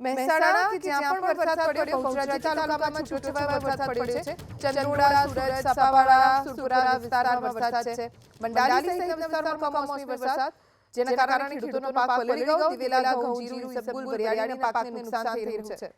મહેસાણા કે જ્યાં પણ વરસાદ પડ્યો બહુચરાજી તાલુકામાં છૂટોછવાયો વરસાદ પડ્યો છે. ચંદ્રોડા સુરત સાપાવાડા સુરપુરા વિસ્તારમાં વરસાદ છે. મંડાલી સહિત વિસ્તારમાં કમોસમી વરસાદ જેના કારણે ખેડૂતોનો પાક પલળી ગયો દિવેલા ઘઉં જીરું સબગુલ વરિયાળીના પાકને નુકસાન થઈ રહ્યું છે.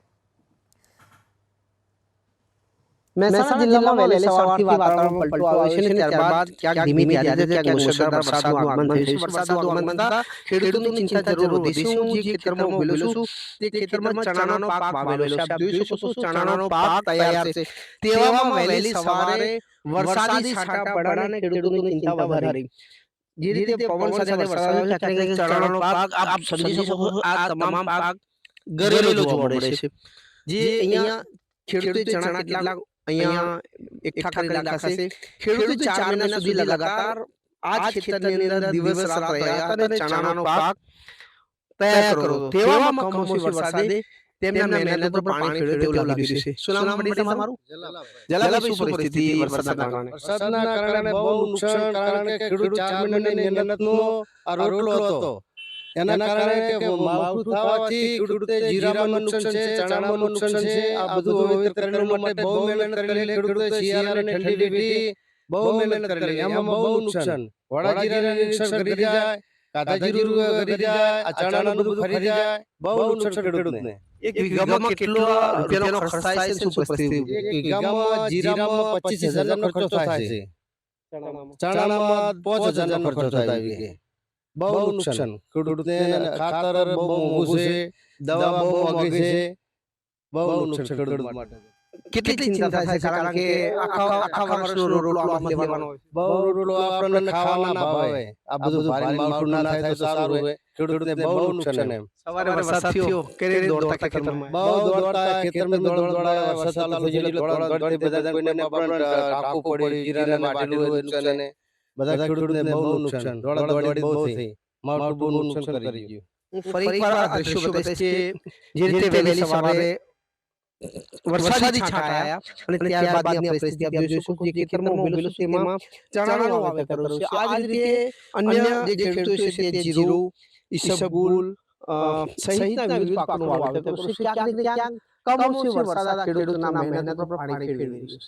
મહેસાણા જિલ્લામાં વહેલી સવારથી વાતાવરણમાં પલટો આવ્યો છે અને ત્યારબાદ ક્યાંક ધીમી ધારે ક્યાંક મુશળધાર વરસાદનું આગમન થયું છે વરસાદનું આગમન થતાં ખેડૂતોની ચિંતા જરૂર વધી છે હું જે ખેતરમાં ઉભેલો છું તે ખેતરમાં ચણાનો પાક વાવેલો છે આપ જોઈ શકો છો ચણાનો પાક તૈયાર છે તેવામાં વહેલી સવારે વરસાદી છાંટા પડ્યા ખેડૂતોની ચિંતા વધારી જે રીતે પવન સાથે વરસાદ ત્યારે ચણાનો પાક આપ સમજી શકો આ તમામ પાક ગરેલો જોવા મળે છે જે અહીંયા ખેડૂતે ચણા કેટલાક અહીંયા એકઠા કરી રાખ્યા છે. ખેડૂતો ચાર મહિના સુધી લગાતાર આ જ ખેતરની અંદર દિવસ રાત રહ્યા હતા અને ચણાનો પાક તૈયાર કરો. તેવામાં કમોસમી વરસાદે તેમના મહેનત પર પાણી ખેડૂતો લાગી રહ્યું છે. શું નામ પડી તમારું? જલાભાઈ શું પરિસ્થિતિ વરસાદના કારણે? વરસાદના કારણે બહુ નુકસાન કારણ કે ખેડૂત ચાર મહિનાની મહેનતનો આ રોટલો હતો. એના કારણે કે માવઠું થવાથી ખેડૂતે જીરામાં નુકસાન છે ચણામાં નુકસાન છે આ બધું વાવેતર કરવા માટે બહુ મહેનત કરેલી ખેડૂતે શિયાળાને ઠંડી બેઠી બહુ મહેનત કરેલી એમાં બહુ નુકસાન. વડા જીરાને નુકસાન કરી જાય કાધા જીરું કરી જાય આ ચણાનું બધું ખરી જાય બહુ નુકસાન ખેડૂતને એક વીઘામાં કેટલો રૂપિયાનો ખર્ચ થાય છે શું પરિસ્થિતિ? એક વીઘામાં જીરામાં પચીસ હજારનો ખર્ચો થાય છે ચણામાં પાંચ હજારનો ખર્ચો થાય વીઘે બહુ નુકસાન. ખેડૂતને ખાતર બહુ મોંઘું છે દવા બહુ મોંઘી છે. બહુ નુકસાન ખેડૂત માટે. કેટલી ચિંતા થાય છે? કારણ કે આખા આખા વર્ષનો રોટલો આમાં લેવાનો હોય. બહુ રોટલો આપણને ખાવાના ના ભાવે. આ બધું ભારે માવઠું ના થાય તો સારું રહે ખેડૂતને બહુ નુકસાન એમ. સવારે વરસાદ થયો. કે દોડતા ખેતરમાં. બહુ દોડતા ખેતરમાં દોડ દોડા વરસાદ ચાલુ થઈ એટલે દોડ દોડ બધા કોઈને આપણને ટાંકવું પડ્યું જીરાને માટેલું નુકસાન બધા ખેડૂતને બહુ નુકસાન. દોડા દોડી બહુ થઈ. માવઠું બહુ નુકસાન કરી ગયું. હું ફરી એકવાર આ દ્રશ્યો બતાવીશ કે જે રીતે વહેલી સવારે વરસાદી છાંટા આયા અને ત્યારબાદની આ પરિસ્થિતિ આપ જોઈ શકો છો. જે ખેતરમાં ઉભેલું છે તેમાં ચણાનું વાવેતર કરેલું છે. આ જ રીતે અન્ય જે ખેડૂતો છે તે જીરું ઈસબગુલ અ, સહિતના વિવિધ પાકોનું વાવેતર કરેલું છે. ક્યાંક ને ક્યાંક કમોસમી વરસાદ આ ખેડૂતોના મહેનત પર પાણી ફેરવી રહ્યું છે.